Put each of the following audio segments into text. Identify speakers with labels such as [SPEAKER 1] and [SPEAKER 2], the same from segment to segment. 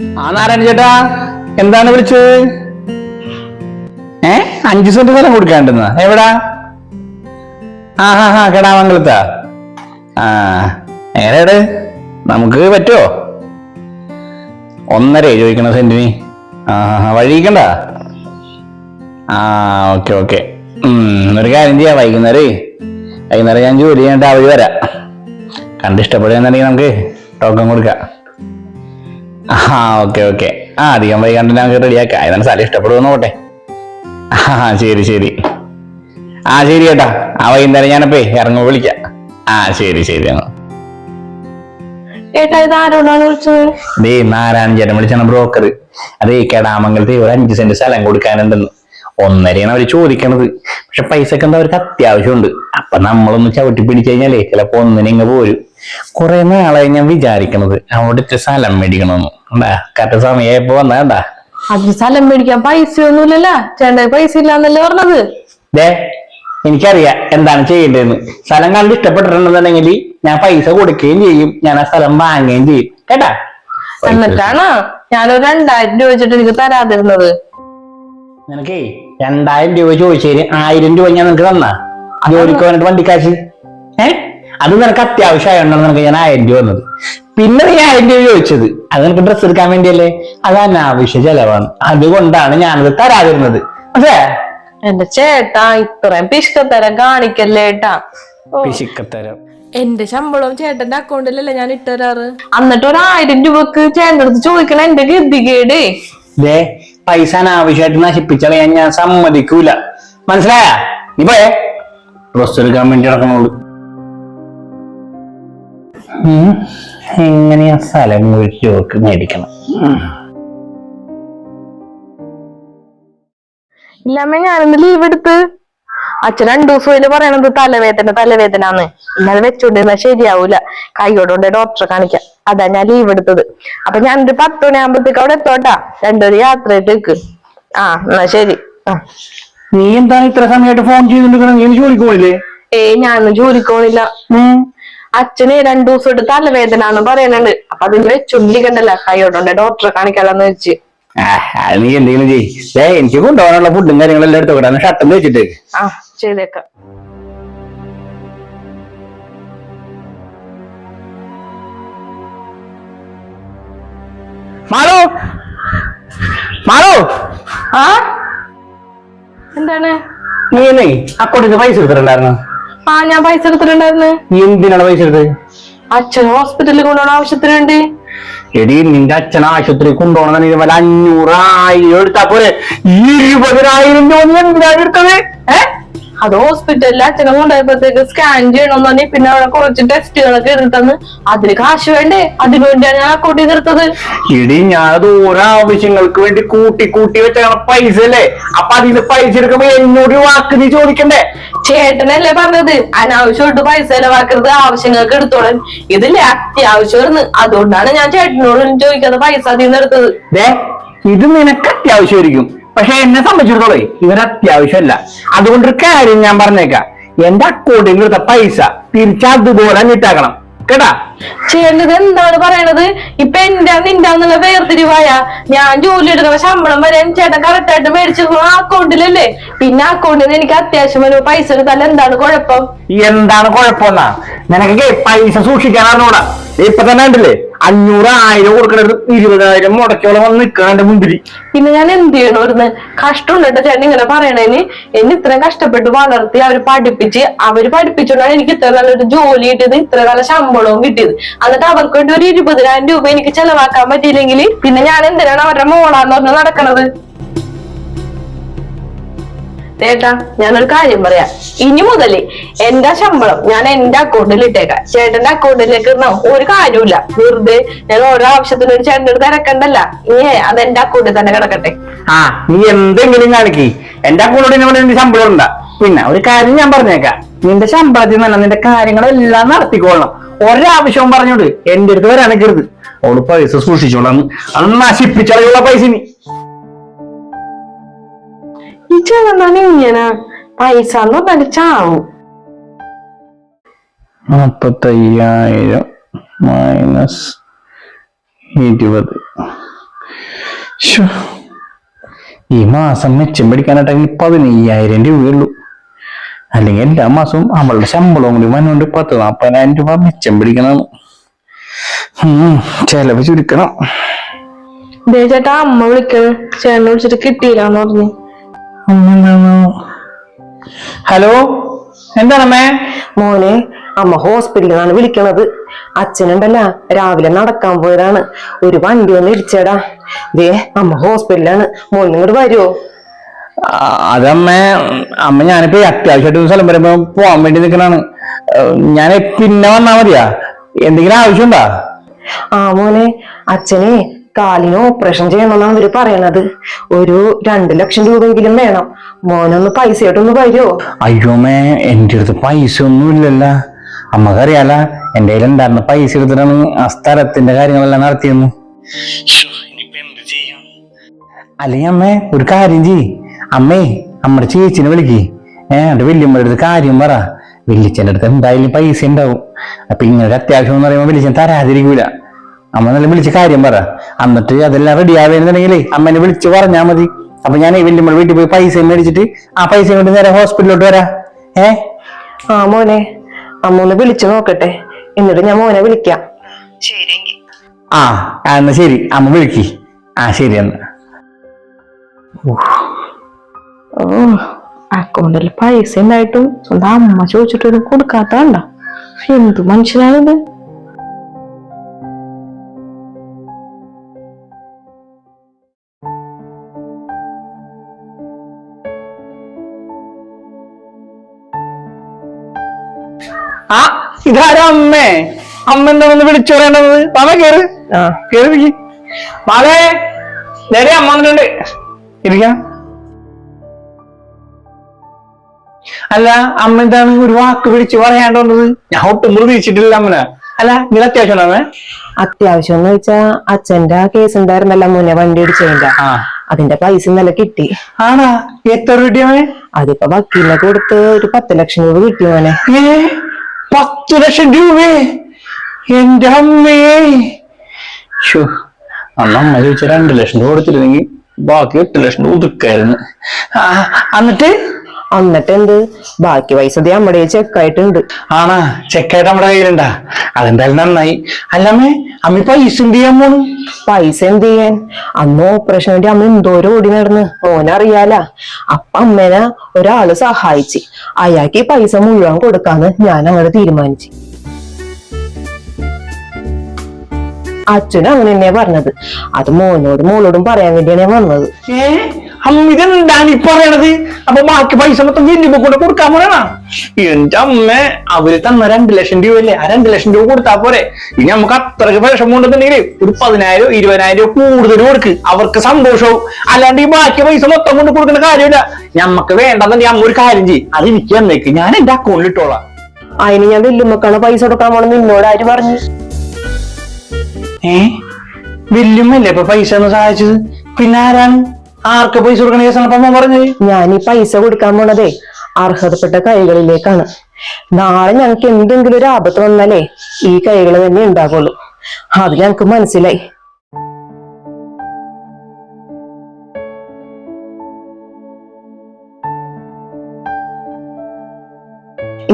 [SPEAKER 1] ആ നാരായണ ചേട്ടാ എന്താണ് വിളിച്ചത്? ഏ? അഞ്ചു സെന്റ് സ്ഥലം കൊടുക്കാണ്ടെന്ന? എവിടാ? ആ ഹാ ഹാ കെടാമംഗലത്താ. ആ എങ്ങനെയാണ് നമുക്ക് പറ്റുമോ ഒന്നര ചോദിക്കണ സെന്റിന്. ആ ഹാ ഹാ വഴിക്കണ്ട ആ ഓക്കെ ഓക്കെ. ഒരു കാര്യം ചെയ്യാം. വൈകുന്നേരേ. വൈകുന്നേരം ഞാൻ ജോലി ചെയ്യേണ്ട അവധി വരാം. കണ്ടിഷ്ടപ്പെടുകയെന്നുണ്ടെങ്കിൽ നമുക്ക് ടോക്കൺ കൊടുക്കാം. ആ ഓക്കെ ഓക്കെ. ആ അധികം വൈകാണ്ട് നമുക്ക് റെഡിയാക്കാം ഏതാണ് സ്ഥലം ഇഷ്ടപ്പെടുമെന്ന് നോട്ടെ ആ ശരി ശരി. ആ ശരി ചേട്ടാ ആ വൈകുന്നേരം ഞാനപ്പേ ഇറങ്ങുമ്പോൾ വിളിക്കാം. ആ ശരി ശരി എന്നാ
[SPEAKER 2] ഏട്ടാ ഇത് ആരോടാണ് വിളിച്ചത്?
[SPEAKER 1] ദേ നാരായണ ചേട്ടൻ വിളിച്ചാണ് ബ്രോക്കർ അതേ കേടാമംഗലത്തെ ഒരു അഞ്ച് സെന്റ് സ്ഥലം കൊടുക്കാനുണ്ടെന്ന്. ഒന്നരയാണ് അവർ ചോദിക്കണത്. പക്ഷെ പൈസക്ക് എന്താ അവർക്ക് അത്യാവശ്യമുണ്ട്. അപ്പൊ നമ്മളൊന്ന് ചവിട്ടി പിടിച്ചു കഴിഞ്ഞാലേ ചിലപ്പോ ഒന്നിനെ ഇങ്ങ് പോരും. കുറെ നാളായി ഞാൻ വിചാരിക്കണത്. അവിടെ ഇത്തിരി സ്ഥലം മേടിക്കണമെന്ന്. ഉണ്ടാ കറക്റ്റ് സമയമായപ്പോ വന്നാണ്ടാ
[SPEAKER 2] അത് സ്ഥലം മേടിക്കാൻ പൈസ ഒന്നുമില്ലല്ലോ ചേട്ടൻ പൈസ ഇല്ലാന്നല്ലേ പറഞ്ഞത്?
[SPEAKER 1] ദേ എനിക്കറിയാം എന്താണ് ചെയ്യേണ്ടതെന്ന്. സ്ഥലം കണ്ട് ഇഷ്ടപ്പെട്ടിട്ടുണ്ടെന്നുണ്ടെങ്കിൽ ഞാൻ പൈസ കൊടുക്കുകയും ചെയ്യും. ഞാൻ ആ സ്ഥലം വാങ്ങുകയും ചെയ്യും. കേട്ടാ?
[SPEAKER 2] എന്നിട്ടാണ്? ഞാനൊരു രണ്ടായിരം രൂപ വെച്ചിട്ട് എനിക്ക് തരാതിരുന്നത്.
[SPEAKER 1] നിനക്കേ രണ്ടായിരം രൂപ ചോദിച്ചതിന് ആയിരം രൂപ ഞാൻ നിനക്ക് തന്നാ? ജോലിക്ക് വേണ്ടിട്ട് വണ്ടിക്കാശ്? ഏ? അത് നിനക്ക് അത്യാവശ്യമായോണ്ടാണ് നിനക്ക് ഞാൻ ആയിരം രൂപ വന്നത് പിന്നെ നീ ആയിരം രൂപ ചോദിച്ചത്. അത് നിനക്ക് ഡ്രസ്സ് എടുക്കാൻ വേണ്ടിയല്ലേ? അത് അനാവശ്യ ചെലവാണ്. അതുകൊണ്ടാണ് ഞാനത് തരാതിരുന്നത്. അതെ?
[SPEAKER 2] എന്റെ ചേട്ടാ ഇത്രയും പിഷ്കത്തരം കാണിക്കല്ലേ ഏട്ടാ?
[SPEAKER 1] പിശിക്കത്തരം.
[SPEAKER 2] എന്റെ ശമ്പളം ചേട്ടന്റെ അക്കൗണ്ടിലല്ലേ ഞാൻ ഇട്ടുതരാറ് എന്നിട്ട് ഒരു ആയിരം രൂപക്ക് ചേട്ടന്റെ അടുത്ത് ചോദിക്കണ എന്റെ ഗതികേടേ.
[SPEAKER 1] ദേ പൈസ അനാവശ്യമായിട്ട് നശിപ്പിച്ചളയാൻ ഞാൻ സമ്മതിക്കൂല. മനസ്സിലായ? നീ പോയേ. ഡ്രസ് എടുക്കാൻ വേണ്ടി നടക്കണുള്ളൂ. എങ്ങനെയാ സ്ഥലം ഒരു ചോക്ക് മേടിക്കണം.
[SPEAKER 2] ഇല്ലമ്മ ഞാനിന്ന് ലീവ് എടുത്ത്. അച്ഛൻ രണ്ടു ദിവസം പറയണത് തലവേദന തലവേദന തലവേദനാന്ന് ഇന്നത് വെച്ചോണ്ടിരുന്ന ശരിയാവൂല. കൈയോടുകൊണ്ട് ഡോക്ടറെ കാണിക്കാം. അതാ ഞാൻ ലീവ് എടുത്തത്. അപ്പൊ ഞാനൊരു പത്ത് മണിയാകുമ്പോഴത്തേക്ക് അവിടെ എത്തോട്ടാ? രണ്ടൊരു യാത്രയിട്ടേക്ക് ആ എന്നാ ശരി.
[SPEAKER 1] നീ എന്താണ് ഇത്ര സമയമായിട്ട് ഫോൺ ചെയ്തോണ്ടിരിക്കണം നീ ജോലിക്ക് പോയില്ലേ?
[SPEAKER 2] ഏയ് ഞാനൊന്നും ജോലിക്ക് പോണില്ല. അച്ഛന് രണ്ടു ദിവസം എടുത്ത് തലവേദന പറയണുണ്ട് അപ്പൊ അതിന് വെച്ചോണ്ടിരിക്കണ്ടല്ലോ കൈയോടുണ്ട് ഡോക്ടറെ കാണിക്കാലെന്ന് വെച്ച്.
[SPEAKER 1] നീ എന്തെങ്കിലും ചെയ്യേ. ദേ എനിക്ക് കൊണ്ടുപോകാനുള്ള ഫുഡും കാര്യങ്ങളെല്ലാം എടുത്തു വിടാൻ ഷട്ടം വെച്ചിട്ട്.
[SPEAKER 2] ആ ചെയ്തേക്കാം.
[SPEAKER 1] മാളു? മാളു?
[SPEAKER 2] ആ? എന്താണ്?
[SPEAKER 1] നീ എന്നെ അക്കൗണ്ടിൽ പൈസ എടുത്തിട്ടുണ്ടായിരുന്നു?
[SPEAKER 2] ആ ഞാൻ പൈസ എടുത്തിട്ടുണ്ടായിരുന്നു.
[SPEAKER 1] നീ എന്തിനാണ് പൈസ എടുത്തത്?
[SPEAKER 2] അച്ഛൻ ഹോസ്പിറ്റലിൽ കൊണ്ടുപോകണ ആവശ്യത്തിനുണ്ട്.
[SPEAKER 1] എടി നിന്റെ അച്ഛൻ ആശുപത്രി കൊണ്ടുപോകണമെന്ന് വല്ല അഞ്ഞൂറ് ആയിരം എടുത്താ പോരെ. ഇരുപതിനായിരം രൂപ എന്തിനാണ് എടുത്തത്? ഏ?
[SPEAKER 2] അത് ഹോസ്പിറ്റലിൽ അച്ഛനെ കൊണ്ടുപോയപ്പോഴത്തേക്ക് സ്കാൻ ചെയ്യണമെന്ന് പറഞ്ഞ് പിന്നെ അവിടെ കുറച്ച് ടെസ്റ്റുകളൊക്കെ എടുത്തന്ന്. അതിന് കാശ് വേണ്ടേ? അതിനു വേണ്ടിയാണ് ഞാൻ അക്കൗണ്ടിൽ നിർത്തത്.
[SPEAKER 1] ഇനി ഞാനത് ഓരോ ആവശ്യങ്ങൾക്ക് വേണ്ടി കൂട്ടി കൂട്ടി വെച്ച പൈസ അല്ലേ? അപ്പൊ അതിന് പൈസ എടുക്കുമ്പോ എന്നോട് വാക്ക് നീ ചോദിക്കണ്ടേ?
[SPEAKER 2] ചേട്ടനല്ലേ പറഞ്ഞത്? അനാവശ്യമായിട്ട് പൈസ ചെലവാക്കരുത് ആവശ്യങ്ങൾക്ക് എടുത്തോളാൻ. ഇതില്ലേ അത്യാവശ്യമായിരുന്നു. അതുകൊണ്ടാണ് ഞാൻ ചേട്ടനോട് ചോദിക്കാതെ പൈസ അതിൽ നിന്ന് എടുത്തത്.
[SPEAKER 1] ഇത് നിനക്ക് അത്യാവശ്യമായിരിക്കും. പക്ഷെ എന്നെ സംബന്ധിച്ചിടത്തോളം ഇവർ അത്യാവശ്യമല്ല. അതുകൊണ്ടൊരു കാര്യം ഞാൻ പറഞ്ഞേക്കാം. എന്റെ അക്കൗണ്ടിൽ എടുത്ത പൈസ തിരിച്ചതുപോലെ നീട്ടാക്കണം കേട്ടാ?
[SPEAKER 2] ചേട്ടത് എന്താണ് പറയണത്? ഇപ്പൊ എന്റെ നിന്റെ എന്നുള്ള വേർതിരിവായ ഞാൻ ജോലി എടുക്കുന്ന ശമ്പളം വരെ ചേട്ടൻ കറക്റ്റ് ആയിട്ട് മേടിച്ചു. അക്കൗണ്ടിലല്ലേ പിന്നെ അക്കൗണ്ടിൽ നിന്ന് എനിക്ക് അത്യാവശ്യം വരുമ്പോ പൈസ എടുത്താൽ എന്താണ് കുഴപ്പം?
[SPEAKER 1] എന്താണ് കുഴപ്പമെന്നാ? നിനക്ക് പൈസ സൂക്ഷിക്കാൻ അറിഞ്ഞൂടാ. ഇപ്പൊ തന്നെ ഉണ്ടല്ലേ അഞ്ഞൂറ് ആയിരം കൊടുക്കണത് ഇരുപതായിരം മുടക്കോളം വന്ന് നിൽക്കണം എന്റെ മുമ്പിൽ.
[SPEAKER 2] പിന്നെ ഞാൻ എന്ത് ചെയ്യണമായിരുന്നു കഷ്ടമുണ്ട് ചേട്ടൻ ഇങ്ങനെ പറയണേന്. എന്നെ ഇത്രയും കഷ്ടപ്പെട്ട് വളർത്തി അവർ പഠിപ്പിച്ച് അവർ പഠിപ്പിച്ചോണ്ടാണ് എനിക്ക് ഇത്ര നല്ലൊരു ജോലി കിട്ടിയത് ഇത്ര നല്ല ശമ്പളവും കിട്ടിയത്. എന്നിട്ട് അവർക്ക് വേണ്ടി ഒരു ഇരുപതിനായിരം രൂപ എനിക്ക് ചെലവാക്കാൻ പറ്റിയില്ലെങ്കിൽ പിന്നെ ഞാൻ എന്തിനാണ് അവരുടെ മോളാന്ന് പറഞ്ഞ് നടക്കണത്? ചേട്ടാ ഞാനൊരു കാര്യം പറയാം. ഇനി മുതൽ എന്റെ ശമ്പളം ഞാൻ എന്റെ അക്കൗണ്ടിൽ ഇട്ടേക്കാം. ചേട്ടന്റെ അക്കൗണ്ടിലേക്ക് ഇടണം? ഒരു കാര്യമില്ല വെറുതെ ഞാൻ ഓരോ ആവശ്യത്തിനും ഒരു ചേട്ടന്റെ തിരക്കണ്ടല്ല. ഇനി അത് എന്റെ അക്കൗണ്ടിൽ തന്നെ കിടക്കട്ടെ.
[SPEAKER 1] ആ നീ എന്തെങ്കിലും കാണിക്കേ. എന്റെ അക്കൗണ്ടിൽ ശമ്പളം ഉണ്ടാ പിന്നെ ഒരു കാര്യം ഞാൻ പറഞ്ഞേക്കാം. നിന്റെ ശമ്പളത്തിൽ നിന്ന് നിന്റെ കാര്യങ്ങളെല്ലാം നടത്തിക്കൊള്ളണം. ഒരാവശ്യവും പറഞ്ഞോണ്ട് എന്റെ അടുത്ത് വരാൻ നിൽക്കരുത് അവൾ പൈസ സൂക്ഷിച്ചോളാം അത് നശിപ്പിച്ചറിയുള്ള പൈസ നീ
[SPEAKER 2] ഈ ചേട്ടനാണ് ഇങ്ങനെ. പൈസ എന്ന് പറഞ്ഞാൽ ചാവും.
[SPEAKER 1] നാപ്പത്തയ്യായിരം മൈനസ് ഇരുപത്. ഈ മാസം മെച്ചം പിടിക്കാനായിട്ടെങ്കിൽ പതിനയ്യായിരം രൂപയുള്ളൂ അല്ലെങ്കിൽ എല്ലാ മാസവും നമ്മളുടെ ശമ്പളവും കൂടി വന്നുകൊണ്ട് പത്ത് നാൽപ്പതിനായിരം രൂപ മിച്ചം പിടിക്കണം. ചെലവ് ചുരുക്കണം.
[SPEAKER 2] ചേട്ടാ അമ്മ വിളിക്കണ് ചേട്ടനെ വിളിച്ചിട്ട് കിട്ടിയില്ലാന്ന് പറഞ്ഞു.
[SPEAKER 1] ഹലോ എന്താണമ്മേ
[SPEAKER 3] മോനെ അമ്മ ഹോസ്പിറ്റലിലാണ് വിളിക്കണത്. അച്ഛനുണ്ടല്ല രാവിലെ നടക്കാൻ പോയതാണ്. ഒരു വണ്ടി ഒന്ന് ഇടിച്ചേടാ. ദേ അമ്മ ഹോസ്പിറ്റലാണ് മോൻ ഇങ്ങോട്ട് വരുമോ
[SPEAKER 1] അതമ്മേ അമ്മ ഞാനിപ്പോ അത്യാവശ്യമായിട്ട് സ്ഥലം വരുമ്പോ പോവാൻ വേണ്ടി നിൽക്കണാണ് ഞാൻ പിന്നെ വന്നാ മതിയാ? എന്തെങ്കിലും ആവശ്യമുണ്ടാ?
[SPEAKER 3] ആ മോനെ അച്ഛനെ കാലിന് ഓപ്പറേഷൻ ചെയ്യണമെന്നാണ് അവർ പറയണത് ഒരു രണ്ടു ലക്ഷം രൂപയെങ്കിലും വേണം. മോനൊന്ന് പൈസയായിട്ടൊന്ന് വരുമോ
[SPEAKER 1] അയ്യോ മേ എന്റെ അടുത്ത് പൈസ ഒന്നും ഇല്ലല്ല. അമ്മക്കറിയാല എന്റെ കയ്യിൽ ഉണ്ടായിരുന്ന പൈസ എടുത്തിട്ടാണ് ആ സ്ഥലത്തിന്റെ കാര്യങ്ങളെല്ലാം നടത്തിയെന്ന്. അല്ലെങ്കിൽ അമ്മേ ഒരു കാര്യം ചെയ് അമ്മേ നമ്മുടെ ചേച്ചിനെ വിളിക്ക്. ഏഹ് എന്റെ വല്യമ്മയുടെ അടുത്ത് കാര്യം പറ. വല്യച്ഛന്റെ അടുത്ത് എന്തായാലും പൈസ ഉണ്ടാവും. അപ്പൊ ഇങ്ങനെ ഒരു അത്യാവശ്യം എന്ന് പറയുമ്പോൾ വല്യച്ഛൻ തരാതിരിക്കൂല. അമ്മ നല്ല വിളിച്ച് കാര്യം പറ. എന്നിട്ട് അതെല്ലാം റെഡി ആവുന്നുണ്ടെങ്കിലേ അമ്മേനെ വിളിച്ച് പറഞ്ഞാൽ മതി. അപ്പൊ ഞാൻ ഈ വല്യമ്മയുടെ വീട്ടിൽ പോയി പൈസ മേടിച്ചിട്ട് ആ പൈസ കൊണ്ട് നേരെ ഹോസ്പിറ്റലിലോട്ട് വരാ. ഏ?
[SPEAKER 3] ആ മോനെ. അമ്മ ഒന്ന് വിളിച്ചു നോക്കട്ടെ. എന്നിട്ട് ഞാൻ മോനെ വിളിക്കാം.
[SPEAKER 1] ആ ആ, എന്നാ ശരി. അമ്മ വിളിക്കി. ആ ശരി എന്നാ.
[SPEAKER 2] ഓ അക്കൗണ്ടിൽ പൈസ ഉണ്ടായിട്ടും സ്വന്തം അമ്മ ചോദിച്ചിട്ടൊന്നും കൊടുക്കാത്ത കണ്ട എന്ത് മനുഷ്യനാണിത്?
[SPEAKER 1] ആ ഇതാരാ അമ്മേ? അമ്മ എന്താ വന്ന് വിളിച്ചു പറയേണ്ടത്? മാമ കേറ്.
[SPEAKER 3] ആ.
[SPEAKER 1] കേറി. മാമേ നേരെ അമ്മ വന്നിട്ടുണ്ട്. ഇരിക്കാം. അല്ല അമ്മ എന്താണ് ഒരു വാക്ക് പിടിച്ച് പറയാണ്ട് വന്നത്? ഞാൻ ഒട്ടും പ്രതീക്ഷിച്ചിട്ടില്ല അമ്മന. അല്ല നിങ്ങൾ അത്യാവശ്യം അമ്മ?
[SPEAKER 3] അത്യാവശ്യം എന്ന് വെച്ചാ അച്ഛന്റെ ആ കേസ് ഉണ്ടായിരുന്നല്ല മുന്നേ വണ്ടി ഇടിച്ചതിന്റെ
[SPEAKER 1] ആ.
[SPEAKER 3] അതിന്റെ പൈസ ഇന്നലെ കിട്ടി.
[SPEAKER 1] ആണാ? എത്ര കിട്ടിയമ്മേ
[SPEAKER 3] അതിപ്പോ വക്കീലിനെ കൊടുത്ത് ഒരു പത്ത് ലക്ഷം രൂപ കിട്ടി മോനെ.
[SPEAKER 1] ഏ? പത്ത് ലക്ഷം രൂപേ? എന്റെ അമ്മേ. അന്നമ്മ അന്ന് അമ്മ ചോദിച്ച രണ്ട് ലക്ഷം രൂപ കൊടുത്തിരുന്നെങ്കിൽ ബാക്കി എട്ട് ലക്ഷം രൂപ ഒതുക്കായിരുന്നു. എന്നിട്ട്?
[SPEAKER 3] എന്നിട്ട് എന്ത് ബാക്കി പൈസ നമ്മുടെ ചെക്കായിട്ടുണ്ട്
[SPEAKER 1] ആണാ ചെക്കായിട്ട് നമ്മുടെ കയ്യിലുണ്ടാ. അതെന്തായാലും നന്നായി. അല്ലമ്മേ അമ്മ പൈസ എന്ത് ചെയ്യാൻ പോണു?
[SPEAKER 3] പൈസ എന്ത് ചെയ്യാൻ? അന്ന് ഓപ്പറേഷൻ വേണ്ടി അമ്മ എന്തോരം ഓടി നടന്ന്. ഓനറിയാല. അപ്പ അമ്മേനെ ഒരാൾ സഹായിച്ച്. അയാൾക്ക് ഈ പൈസ മുഴുവൻ കൊടുക്കാന്ന് ഞാൻ അങ്ങോട്ട് തീരുമാനിച്ചു. അച്ഛനും അങ്ങനെ തന്നെയാ പറഞ്ഞത്. അത് മോനോടും മോളോടും പറയാൻ വേണ്ടിയാണ് ഞാൻ വന്നത്.
[SPEAKER 1] അമ്മ ഇതെന്താണ് ഈ പറയണത്? അപ്പൊ ബാക്കി പൈസ മൊത്തം വലിയ കൊണ്ട് കൊടുക്കാൻ പറയണ എന്റെ അമ്മ അവർ തന്ന രണ്ട് ലക്ഷം രൂപ അല്ലേ ആ രണ്ട് ലക്ഷം രൂപ കൊടുത്താ പോരെ. ഇനി നമുക്ക് അത്രയ്ക്ക് വിഷമം ഉണ്ടെന്നുണ്ടെങ്കിൽ ഒരു പതിനായിരം ഇരുപതിനായിരം രൂപ കൂടുതൽ കൊടുക്ക്. അവർക്ക് സന്തോഷവും. അല്ലാണ്ട് ഈ ബാക്കി പൈസ മൊത്തം കൊണ്ട് കൊടുക്കേണ്ട കാര്യമില്ല. ഞമ്മക്ക് വേണ്ടെന്നുണ്ടെങ്കിൽ അമ്മ ഒരു കാര്യം ചെയ്യും. അത് എനിക്ക് തന്നേക്ക്. ഞാൻ എന്റെ അക്കൗണ്ടിൽ ഇട്ടോളാം.
[SPEAKER 3] അതിന് ഞാൻ വെല്ലുമ്മക്കാണ് പൈസ കൊടുക്കാൻ പോണെന്ന് നിന്നോട് ആര് പറഞ്ഞു?
[SPEAKER 1] ഏ? വല്യമ്മല്ലേ ഇപ്പൊ പൈസ ഒന്ന് സഹായിച്ചത്? പിന്നെ ആരാണ്? ആർക്ക് പൈസ കൊടുക്കണ കേസാണ് അപ്പൊ അമ്മ പറഞ്ഞത്?
[SPEAKER 3] ഞാൻ ഈ പൈസ കൊടുക്കാൻ പോണതേ അർഹതപ്പെട്ട കൈകളിലേക്കാണ്. നാളെ ഞങ്ങൾക്ക് എന്തെങ്കിലും ഒരു ആപത്ത് വന്നാലേ ഈ കൈകൾ തന്നെ ഉണ്ടാകുള്ളൂ അത് ഞങ്ങൾക്ക് മനസ്സിലായി.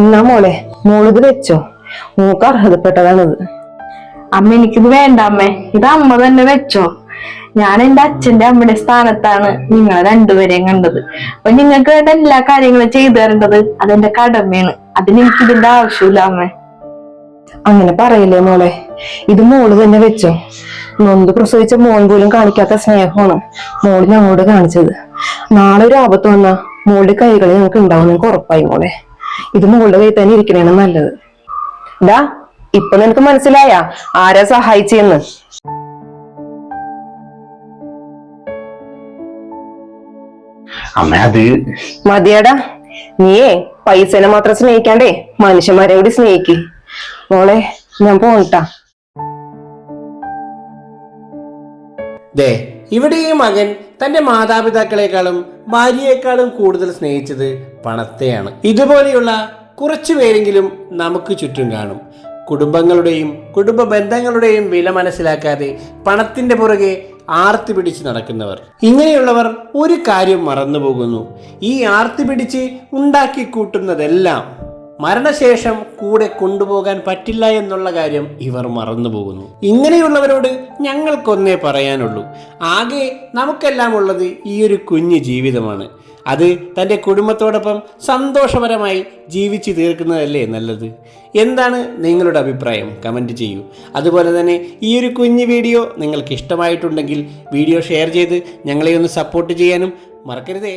[SPEAKER 3] ഇന്നാ മോളെ മോളിത് വെച്ചോ. മൂക്ക് അർഹതപ്പെട്ടതാണിത്.
[SPEAKER 2] അമ്മ എനിക്കിത് വേണ്ട അമ്മേ. ഇത് അമ്മ തന്നെ വെച്ചോ. ഞാൻ എന്റെ അച്ഛന്റെ അമ്മയുടെ സ്ഥാനത്താണ് നിങ്ങൾ രണ്ടുപേരെയും കണ്ടത്. അപ്പൊ നിങ്ങൾക്ക് വേണ്ട എല്ലാ കാര്യങ്ങളും ചെയ്തു തരേണ്ടത് അതെന്റെ കടമയാണ്. അതിന് എനിക്ക് ഇതിന്റെ ആവശ്യമില്ല അമ്മേ.
[SPEAKER 3] അങ്ങനെ പറയില്ലേ മോളെ? ഇത് മോൾ തന്നെ വെച്ചോ. നൊന്ത് പ്രസവിച്ച മോൻ പോലും കാണിക്കാത്ത സ്നേഹമാണ് മോൾ ഞങ്ങളോട് കാണിച്ചത്. നാളെ ഒരു ആപത്ത് വന്നാ മോളുടെ കൈകളിൽ ഞങ്ങൾക്ക് ഉണ്ടാവും നിങ്ങൾക്ക് ഉറപ്പായി മോളെ. ഇത് മോളുടെ കൈ തന്നെ ഇരിക്കണേണ് നല്ലത്. ഇതാ ഇപ്പൊ നിനക്ക് മനസ്സിലായ ആരാ സഹായിച്ചെന്ന്?
[SPEAKER 1] അമ്മ അത്
[SPEAKER 3] മതിയടാ. നീയേ പൈസനെ മാത്രം സ്നേഹിക്കാണ്ടേ മനുഷ്യന്മാരെ കൂടി സ്നേഹിക്ക്. മോളെ ഞാൻ പോണിട്ടാ.
[SPEAKER 4] ദേ ഇവിടെ ഈ മകൻ തന്റെ മാതാപിതാക്കളെക്കാളും ഭാര്യയെക്കാളും കൂടുതൽ സ്നേഹിച്ചത് പണത്തെയാണ്. ഇതുപോലെയുള്ള കുറച്ചു പേരെങ്കിലും നമുക്ക് ചുറ്റും കാണും. കുടുംബങ്ങളുടെയും കുടുംബ ബന്ധങ്ങളുടെയും വില മനസ്സിലാക്കാതെ പണത്തിന്റെ പുറകെ ആർത്തി പിടിച്ച് നടക്കുന്നവർ. ഇങ്ങനെയുള്ളവർ ഒരു കാര്യം മറന്നുപോകുന്നു. ഈ ആർത്തി പിടിച്ച് ഉണ്ടാക്കി കൂട്ടുന്നതെല്ലാം മരണശേഷം കൂടെ കൊണ്ടുപോകാൻ പറ്റില്ല എന്നുള്ള കാര്യം ഇവർ മറന്നുപോകുന്നു. ഇങ്ങനെയുള്ളവരോട് ഞങ്ങൾക്കൊന്നേ പറയാനുള്ളൂ. ആകെ നമുക്കെല്ലാം ഉള്ളത് ഈ ഒരു കുഞ്ഞു ജീവിതമാണ്. അത് തന്റെ കുടുംബത്തോടൊപ്പം സന്തോഷപരമായി ജീവിച്ചു തീർക്കുന്നതല്ലേ നല്ലത്? എന്താണ് നിങ്ങളുടെ അഭിപ്രായം? കമന്റ് ചെയ്യൂ. അതുപോലെ തന്നെ ഈ ഒരു കുഞ്ഞു വീഡിയോ നിങ്ങൾക്ക് ഇഷ്ടമായിട്ടുണ്ടെങ്കിൽ വീഡിയോ ഷെയർ ചെയ്ത് ഞങ്ങളെ ഒന്ന് സപ്പോർട്ട് ചെയ്യാനും മറക്കരുതേ.